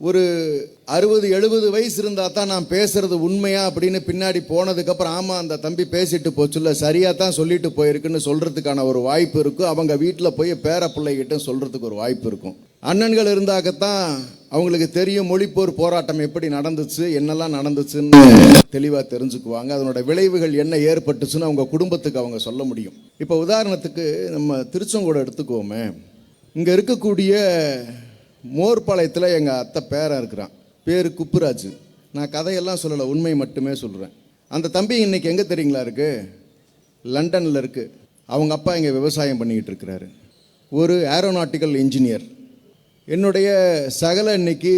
ஒரு அறுபது எழுபது வயசு இருந்தால் தான் நான் பேசுகிறது உண்மையா அப்படின்னு பின்னாடி போனதுக்கப்புறம் ஆமாம் அந்த தம்பி பேசிட்டு போச்சுல்ல சரியாக தான் சொல்லிட்டு போயிருக்குன்னு சொல்கிறதுக்கான ஒரு வாய்ப்பு இருக்கும் அவங்க வீட்டில் போய் பேர பிள்ளைகிட்ட சொல்கிறதுக்கு ஒரு வாய்ப்பு இருக்கும். அண்ணன்கள் இருந்தாக்கத்தான் அவங்களுக்கு தெரியும் மொழிப்போர் போராட்டம் எப்படி நடந்துச்சு என்னெல்லாம் நடந்துச்சுன்னு தெளிவாக தெரிஞ்சுக்குவாங்க. அதனோட விளைவுகள் என்ன ஏற்பட்டுச்சுன்னு அவங்க குடும்பத்துக்கு அவங்க சொல்ல முடியும். இப்போ உதாரணத்துக்கு நம்ம திருச்செங்கோடு எடுத்துக்குவோமே இங்கே இருக்கக்கூடிய மோர்பாளையத்தில் எங்கள் அத்தை பேராக இருக்கிறான். பேர் குப்புராஜ். நான் கதையெல்லாம் சொல்லலை உண்மை மட்டுமே சொல்கிறேன் அந்த தம்பி இன்னைக்கு எங்கே தெரியுங்களா இருக்குது லண்டனில் இருக்குது அவங்க அப்பா இங்கே விவசாயம் பண்ணிக்கிட்டு இருக்கிறாரு. ஒரு ஏரோநாட்டிக்கல் இன்ஜினியர் என்னுடைய சகல இன்னைக்கு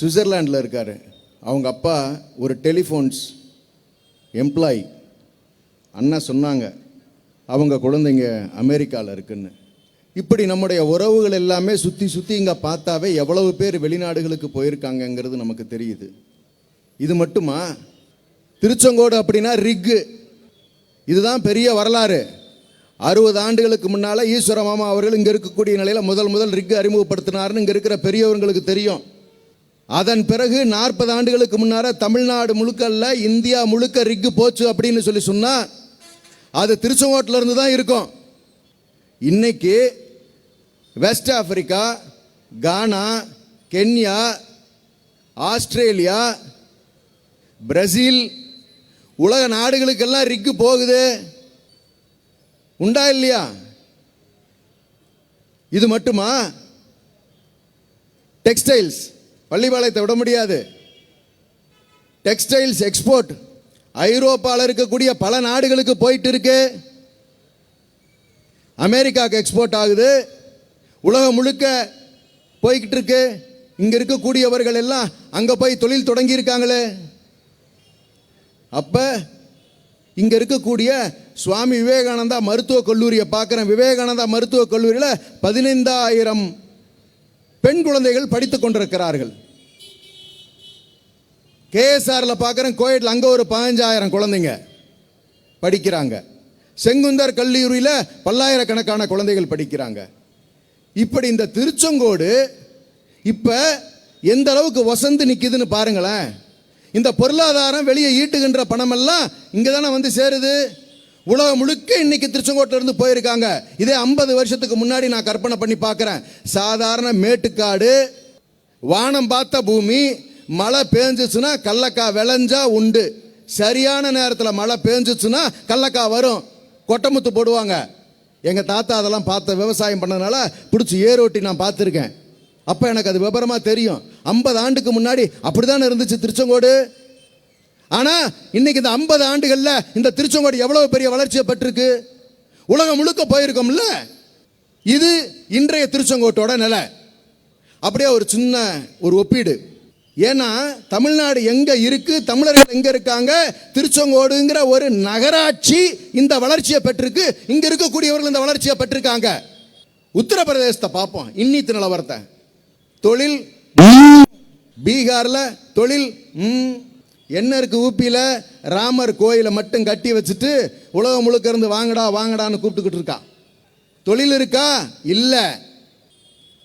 சுவிட்சர்லாண்டில் இருக்கார். அவங்க அப்பா ஒரு டெலிஃபோன்ஸ் எம்ப்ளாயி அண்ணா சொன்னாங்க அவங்க குழந்தைங்க அமெரிக்காவில் இருக்குன்னு. இப்படி நம்முடைய உறவுகள் எல்லாமே சுற்றி சுற்றி இங்கே பார்த்தாவே எவ்வளவு பேர் வெளிநாடுகளுக்கு போயிருக்காங்கங்கிறது நமக்கு தெரியுது. இது மட்டுமா? திருச்செங்கோடு அப்படின்னா ரிக்கு இதுதான் பெரிய வரலாறு. அறுபது ஆண்டுகளுக்கு முன்னால் ஈஸ்வர மாமா அவர்கள் இங்கே இருக்கக்கூடிய நிலையில் முதல் முதல் ரிக்கு அறிமுகப்படுத்தினார்னு இங்கே இருக்கிற பெரியவர்களுக்கு தெரியும். அதன் பிறகு நாற்பது ஆண்டுகளுக்கு முன்னார தமிழ்நாடு முழுக்கல்ல இந்தியா முழுக்க ரிக்கு போச்சு அப்படின்னு சொல்லி சொன்னால் அது திருச்செங்கோட்டிலேருந்து தான் இருக்கும். இன்னைக்கு West Africa Ghana Kenya Australia Brazil உலக நாடுகளுக்கெல்லாம் ரிக்கு போகுது. உண்டா இல்லையா? இது மட்டுமா? டெக்ஸ்டைல்ஸ். பள்ளிப்பாளையத்தை விட முடியாது. Textiles export. ஐரோப்பாவில் இருக்கக்கூடிய பல நாடுகளுக்கு போயிட்டு இருக்கு. அமெரிக்காவுக்கு எக்ஸ்போர்ட் ஆகுது. உலகம் முழுக்க போய்கிட்டு இருக்கு. இங்கே இருக்கக்கூடியவர்கள் எல்லாம் அங்கே போய் தொழில் தொடங்கியிருக்காங்களே அப்போ இங்கே இருக்கக்கூடிய சுவாமி விவேகானந்தா மருத்துவக் கல்லூரியை பார்க்குறேன் விவேகானந்தா மருத்துவக் கல்லூரியில் பதினைந்தாயிரம் பெண் குழந்தைகள் படித்து கொண்டிருக்கிறார்கள். கேஎஸ்ஆரில் பார்க்குறேன் கோயிலில் அங்கே ஒரு பதினஞ்சாயிரம் குழந்தைங்க படிக்கிறாங்க. செங்குந்தர் கல்லூரியில் பல்லாயிரக்கணக்கான குழந்தைகள் படிக்கிறாங்க. இப்படி இந்த திருச்செங்கோடு இப்போ எந்த அளவுக்கு வசந்து நிற்குதுன்னு பாருங்களேன். இந்த பொருளாதாரம் வெளியே ஈட்டுகின்ற பணமெல்லாம் இங்கே தானே வந்து சேருது. உலகம் முழுக்க இன்னைக்கு திருச்செங்கோட்டிலிருந்து போயிருக்காங்க. இதே ஐம்பது வருஷத்துக்கு முன்னாடி நான் கற்பனை பண்ணி பார்க்குறேன் சாதாரண மேட்டுக்காடு வானம் பார்த்த பூமி மழை பேஞ்சிச்சுன்னா கல்லக்காய் விளைஞ்சா உண்டு. சரியான நேரத்தில் மழை பேஞ்சிச்சுன்னா கல்லக்காய் வரும். கொட்டமுத்து போடுவாங்க. எங்கள் தாத்தா அதெல்லாம் பார்த்த விவசாயம் பண்ணதுனால பிடிச்சி ஏரோட்டி நான் பார்த்துருக்கேன். அப்போ எனக்கு அது விபரமாக தெரியும். ஐம்பது ஆண்டுக்கு முன்னாடி அப்படிதானே இருந்துச்சு திருச்செங்கோடு? ஆனால் இன்னைக்கு இந்த ஐம்பது ஆண்டுகளில் இந்த திருச்செங்கோடு எவ்வளோ பெரிய வளர்ச்சியை பெற்றிருக்கு? உலகம் முழுக்க போயிருக்கோம்ல? இது இன்றைய திருச்செங்கோட்டோட நிலை. அப்படியே ஒரு சின்ன ஒரு ஒப்பீடு. ஏன்னா தமிழ்நாடு எங்க இருக்கு தமிழர்கள் எங்க இருக்காங்க திருச்செங்கோடுங்கிற ஒரு நகராட்சி இந்த வளர்ச்சியை பெற்றிருக்கு இங்க இருக்கக்கூடியவர்கள் இந்த வளர்ச்சியை பெற்றிருக்காங்க. உத்தரப்பிரதேசத்தை பார்ப்போம் இன்னித்து நிலவரத்தை. தொழில் பீகார்ல தொழில் ம், என்ன இருக்கு ஊப்பியில ராமர் கோயிலை மட்டும் கட்டி வச்சுட்டு உலகம் முழுக்க இருந்து வாங்கடா வாங்கடான்னு கூப்பிட்டுக்கிட்டு இருக்கா. தொழில் இருக்கா? இல்லை.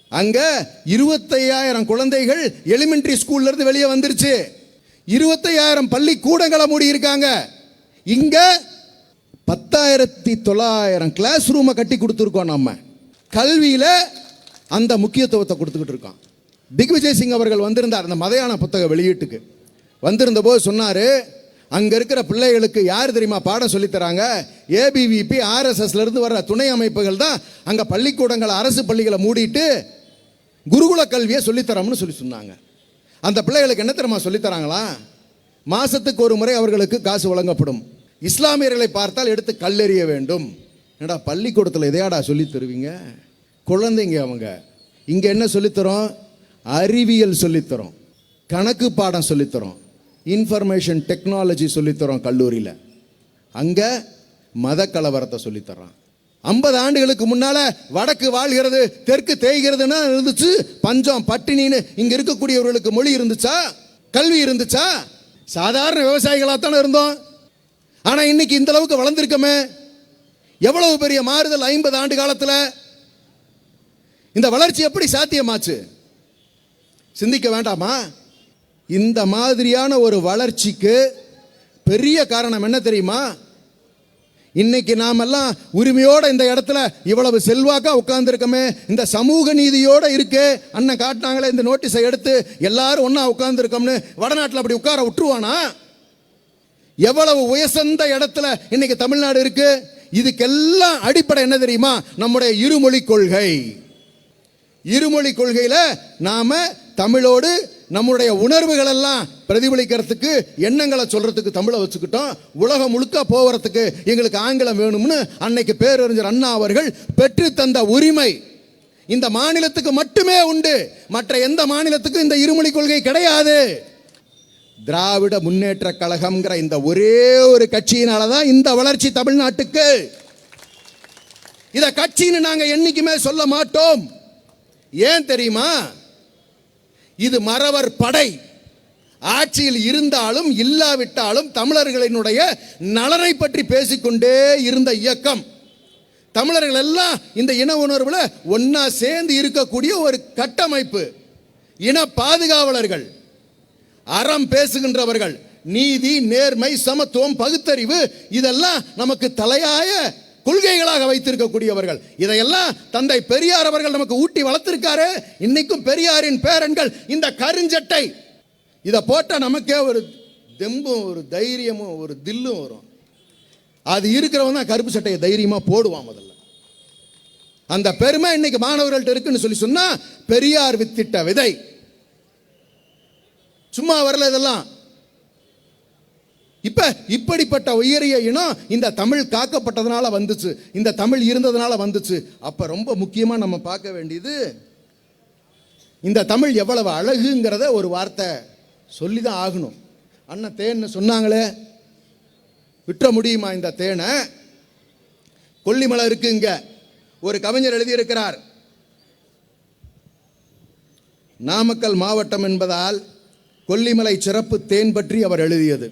அங்க இருபத்தையாயிரம் குழந்தைகள் எலிமெண்ட்ரி ஸ்கூல்ல இருந்து வெளியே வந்துருச்சு. இருபத்தையாயிரம் பள்ளி கூடங்களை மூடி இருக்காங்க இங்க பத்தாயிரத்தி தொள்ளாயிரம் கிளாஸ் ரூமை கட்டி கொடுத்துருக்கோம் நம்ம. கல்வியில அந்த முக்கியத்துவத்தை கொடுத்துக்கிட்டு இருக்கோம். திக்விஜய் சிங் அவர்கள் வந்திருந்தார் அந்த மதையான புத்தக வெளியீட்டுக்கு. வந்திருந்த போது சொன்னாரு அங்க இருக்கிற பிள்ளைகளுக்கு யார் தெரியுமா பாடம் சொல்லித்தராங்க ஏபிவிபி ஆர்எஸ்எஸ்ல இருந்து வர்ற துணை அமைப்புகள் தான் அங்க பள்ளிக்கூடங்களை அரசு பள்ளிகளை மூடிட்டு குருகுல கல்வியை சொல்லித்தரோம்னு சொல்லி சொன்னாங்க. அந்த பிள்ளைகளுக்கு என்ன தெரியுமா சொல்லித்தராங்களா மாதத்துக்கு மாசத்துக்கு ஒரு முறை அவர்களுக்கு காசு வழங்கப்படும். இஸ்லாமியர்களை பார்த்தால் எடுத்து கல்லெறிய வேண்டும். என்னடா பள்ளிக்கூடத்தில் இதையாடா சொல்லித் தருவீங்க? குழந்தைங்க அவங்க. இங்கே என்ன சொல்லித்தரோம் அறிவியல் சொல்லித்தரோம் கணக்கு பாடம் சொல்லித்தரோம் இன்ஃபர்மேஷன் டெக்னாலஜி சொல்லித்தரோம் கல்லூரியில். அங்கே மத கலவரத்தை சொல்லித்தரான் ஐம்பது ஆண்டுகளுக்கு முன்னால வடக்கு வாழ்கிறது தெற்கு தேய்கிறதுன்னா இருந்துச்சு. பஞ்சம் பட்டினின்னு இங்க இருக்கக்கூடியவர்களுக்கு மொழி இருந்துச்சா? கல்வி இருந்துச்சா? சாதாரண விவசாயிகளாக தானே இருந்தோம். ஆனா இன்னைக்கு இந்த அளவுக்கு வளர்ந்துருக்கமே. எவ்வளவு பெரிய மாறுதல் ஐம்பது ஆண்டு காலத்தில்? இந்த வளர்ச்சி எப்படி சாத்தியமாச்சு? சிந்திக்க வேண்டாமா? இந்த மாதிரியான ஒரு வளர்ச்சிக்கு பெரிய காரணம் என்ன தெரியுமா? இன்னைக்கு நாமெல்லாம் உரிமையோட இந்த இடத்துல இவ்வளவு செல்வாக்கா உட்கார்ந்துருக்கோமே. இந்த சமூக நீதியோட இருக்கு. அண்ணன் காட்டினாங்களே இந்த நோட்டீஸை எடுத்து எல்லாரும் ஒன்றா உட்கார்ந்துருக்கோம்னு வடநாட்டில் அப்படி உட்கார விட்டுருவானா? எவ்வளவு உயர்ந்த இடத்துல இன்னைக்கு தமிழ்நாடு இருக்கு. இதுக்கெல்லாம் அடிப்படை என்ன தெரியுமா? நம்முடைய இருமொழி கொள்கை. இருமொழி கொள்கையில் நாம தமிழோடு நம்முடைய உணர்வுகள் எல்லாம் பிரதிபலிக்கிறதுக்கு எண்ணங்களை சொல்றதுக்கு தமிழை வச்சுக்கிட்டோம். உலகம் முழுக்க போகிறதுக்கு எங்களுக்கு ஆங்கிலம் வேணும்னு அன்னைக்கு பேரறிஞர் அண்ணா அவர்கள் பெற்று தந்த உரிமை இந்த மாநிலத்துக்கு மட்டுமே உண்டு. மற்ற எந்த மாநிலத்துக்கும் இந்த இருமொழி கொள்கை கிடையாது. திராவிட முன்னேற்ற கழகம்ங்கிற இந்த ஒரே ஒரு கட்சியினால தான் இந்த வளர்ச்சி தமிழ்நாட்டுக்கு. இத கட்சின்னு நாங்க என்னைக்குமே சொல்ல மாட்டோம். ஏன் தெரியுமா? இது மறவர் படை. ஆட்சியில் இருந்தாலும் இல்லாவிட்டாலும் தமிழர்களினுடைய நலனை பற்றி பேசிக்கொண்டே இருந்த இயக்கம். தமிழர்கள் எல்லாம் இந்த இன உணர்வுல ஒன்னா சேர்ந்து இருக்கக்கூடிய ஒரு கட்டமைப்பு. இன பாதுகாவலர்கள். அறம் பேசுகின்றவர்கள். நீதி நேர்மை சமத்துவம் பகுத்தறிவு இதெல்லாம் நமக்கு தலையாய கொள்கைகளாக வைத்திருக்கக்கூடியவர்கள். இதையெல்லாம் தந்தை பெரியார் அவர்கள் நமக்கு ஊட்டி வளர்த்திருக்காரு. இன்னைக்கும் பெரியாரின் பேரன்கள் இந்த கருஞ்சட்டை. இதை போட்டால் நமக்கே ஒரு தெம்பும் ஒரு தைரியமும் ஒரு தில்லும் வரும். அது இருக்கிறவன் தான் கருப்பு சட்டையை தைரியமாக போடுவான் முதல்ல. அந்த பெருமை இன்னைக்கு மாணவர்கள்ட்ட இருக்குன்னு சொல்லி சொன்னா பெரியார் வித்திட்ட விதை. சும்மா வரல இதெல்லாம். இப்ப இப்படிப்பட்ட உயரிய இனம் இந்த தமிழ் காக்கப்பட்டதுனால வந்துச்சு. இந்த தமிழ் இருந்ததுனால வந்துச்சு. அப்ப ரொம்ப முக்கியமா நம்ம பார்க்க வேண்டியது இந்த தமிழ் எவ்வளவு அழகுங்கிறத ஒரு வார்த்தை சொல்லி தான் ஆகணும். அண்ணன் தேன்னு சொன்னாங்களே விட்டுற முடியுமா இந்த தேனை? கொல்லிமலை இருக்கு இங்க. ஒரு கவிஞர் எழுதியிருக்கிறார் நாமக்கல் மாவட்டம் என்பதால் கொல்லிமலை சிறப்பு தேன் பற்றி அவர் எழுதியது.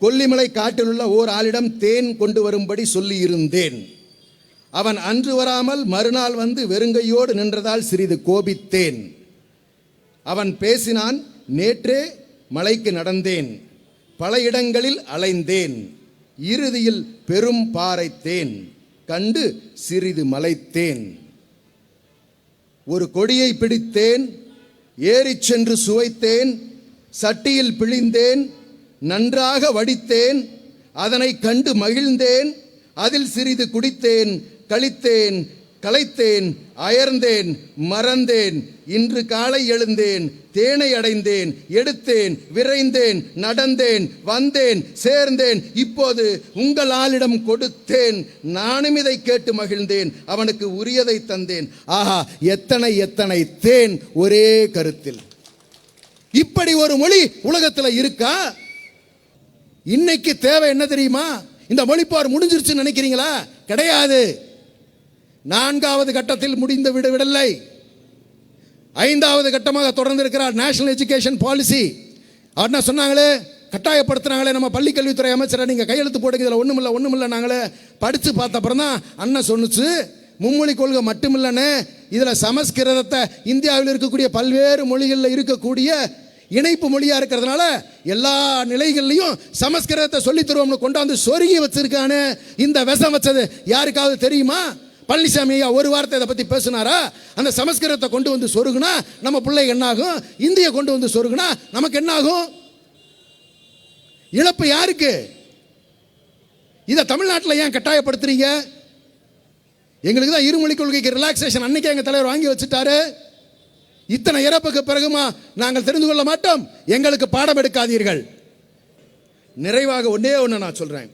கொல்லிமலை காட்டிலுள்ள ஓர் ஆளிடம் தேன் கொண்டு வரும்படி சொல்லியிருந்தேன். அவன் அன்று வராமல் மறுநாள் வந்து வெறுங்கையோடு நின்றதால் சிறிது கோபித்தேன். அவன் பேசினான் நேற்றே மலைக்கு நடந்தேன் பல இடங்களில் அலைந்தேன் இறுதியில் பெரும் பாறைத்தேன் கண்டு சிறிது மலைத்தேன். ஒரு கொடியை பிடித்தேன் ஏறிச் சென்று சுவைத்தேன் சட்டியில் பிழிந்தேன் நன்றாக வடித்தேன் அதனை கண்டு மகிழ்ந்தேன் அதில் சிறிது குடித்தேன் கழித்தேன் களைத்தேன் அயர்ந்தேன் மறந்தேன் இன்று காலை எழுந்தேன் தேனை அடைந்தேன் எடுத்தேன் விரைந்தேன் நடந்தேன் வந்தேன் சேர்ந்தேன் இப்போது உங்கள் ஆளிடம் கொடுத்தேன் நானும் இதை கேட்டு மகிழ்ந்தேன் அவனுக்கு உரியதை தந்தேன். ஆஹா எத்தனை எத்தனை தேன் ஒரே கருத்தில். இப்படி ஒரு மொழி உலகத்தில் இருக்கா? இன்னைக்கு தேவை என்ன தெரியுமா? இந்த மொழிப்பார் முடிஞ்சிருச்சுன்னு நினைக்கிறீங்களா? கிடையாது. நான்காவது கட்டத்தில் முடிந்து விட விடலை. ஐந்தாவது கட்டமாக தொடர்ந்து இருக்கிறார் நேஷனல் எஜுகேஷன் பாலிசி அப்படின்னா சொன்னாங்களே கட்டாயப்படுத்துனாங்களே நம்ம பள்ளிக்கல்வித்துறை அமைச்சரை நீங்கள் கையெழுத்து போடுங்க இதில் ஒன்றும் இல்லை ஒன்றும் இல்லை நாங்களே படித்து பார்த்த அப்புறம் தான் அண்ணன் சொன்னுச்சு. மும்மொழி கொள்கை மட்டும் இல்லைன்னு இதில் சமஸ்கிருதத்தை இந்தியாவில் இருக்கக்கூடிய பல்வேறு மொழிகளில் இருக்கக்கூடிய இணைப்பு மொழியாக இருக்கிறதுனால எல்லா நிலைகள்லையும் சமஸ்கிருதத்தை சொல்லித் தருவோம்னு கொண்டாந்து சொருகி வச்சிருக்கானே. இந்த விஷம் வச்சது யாருக்காவது தெரியுமா? பழனிசாமி ஐயா ஒரு வார்த்தை இதை பற்றி பேசினாரா? அந்த சமஸ்கிருதத்தை கொண்டு வந்து சொருகுனா நம்ம பிள்ளை என்னாகும்? இந்தியை கொண்டு வந்து சொருகுனா நமக்கு என்னாகும்? இழப்பு யாருக்கு? இதை தமிழ்நாட்டில் ஏன் கட்டாயப்படுத்துறீங்க? எங்களுக்கு தான் இருமொழி கொள்கைக்கு ரிலாக்ஸேஷன் அன்னைக்கு எங்கள் தலைவர் வாங்கி வச்சுட்டாரு. இத்தனை இறப்புக்கு பிறகுமா நாங்கள் தெரிந்து கொள்ள மாட்டோம். எங்களுக்கு பாடம் எடுக்காதீர்கள். நிறைவாக ஒன்றே ஒன்று நான் சொல்கிறேன்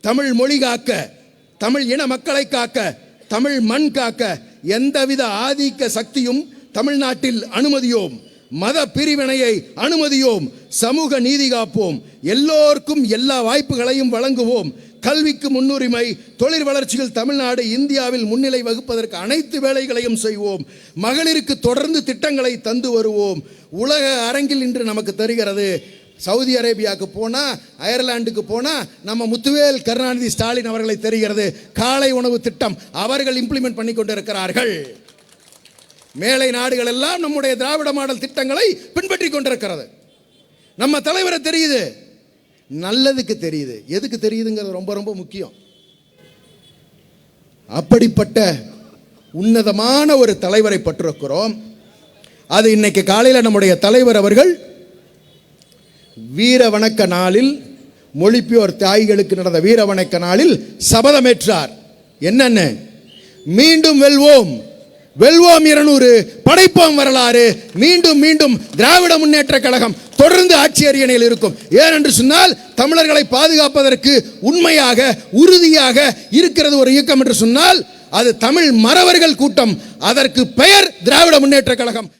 தமிழ் மொழி காக்க தமிழ் இன மக்களை காக்க தமிழ் மண் காக்க எந்தவித ஆதிக்க சக்தியும் தமிழ்நாட்டில் அனுமதியோம். மத பிரிவினையை அனுமதியோம். சமூக நீதி காப்போம். எல்லோருக்கும் எல்லா வாய்ப்புகளையும் வழங்குவோம். கல்விக்கு முன்னுரிமை தொழில் வளர்ச்சியில் தமிழ்நாடு இந்தியாவில் முன்னிலை வகுப்பதற்கு அனைத்து வேலைகளையும் செய்வோம். மகளிருக்கு தொடர்ந்து திட்டங்களை தந்து வருவோம். உலக அரங்கில் இன்று நமக்கு தருகிறது சவுதி அரேபியாவுக்கு போனால் அயர்லாண்டுக்கு போனால் நம்ம முத்துவேல் கருணாநிதி ஸ்டாலின் அவர்களை தெரிகிறது காலை உணவு திட்டம் அவர்கள் இம்ப்ளிமெண்ட் பண்ணி கொண்டிருக்கிறார்கள். மேலை நாடுகள் எல்லாம் நம்முடைய திராவிட மாடல் திட்டங்களை பின்பற்றி கொண்டிருக்கிறது. நம்ம தலைவரை தெரியுது நல்லதுக்கு தெரியுது. எதுக்கு தெரியுதுங்கிறது ரொம்ப ரொம்ப முக்கியம். அப்படிப்பட்ட உன்னதமான ஒரு தலைவரை பற்றிருக்கிறோம். அது இன்னைக்கு காலையில் நம்முடைய தலைவர் அவர்கள் வீர வணக்க நாளில் மொழிப்பியோர் தாய்களுக்கு நடந்த வீர வணக்க நாளில் சபதமேற்றார் என்னென்ன? மீண்டும் வெல்வோம். வெல்வோம் இருநூறு படைப்போம் வரலாறு. மீண்டும் மீண்டும் திராவிட முன்னேற்ற கழகம் தொடர்ந்து ஆட்சி அரியணையில் இருக்கும். ஏனென்று சொன்னால் தமிழர்களை பாதுகாப்பதற்கு உண்மையாக உறுதியாக இருக்கிறது ஒரு இயக்கம் என்று சொன்னால் அது தமிழ் மறவர்கள் கூட்டம். அதற்கு பெயர் திராவிட முன்னேற்ற கழகம்.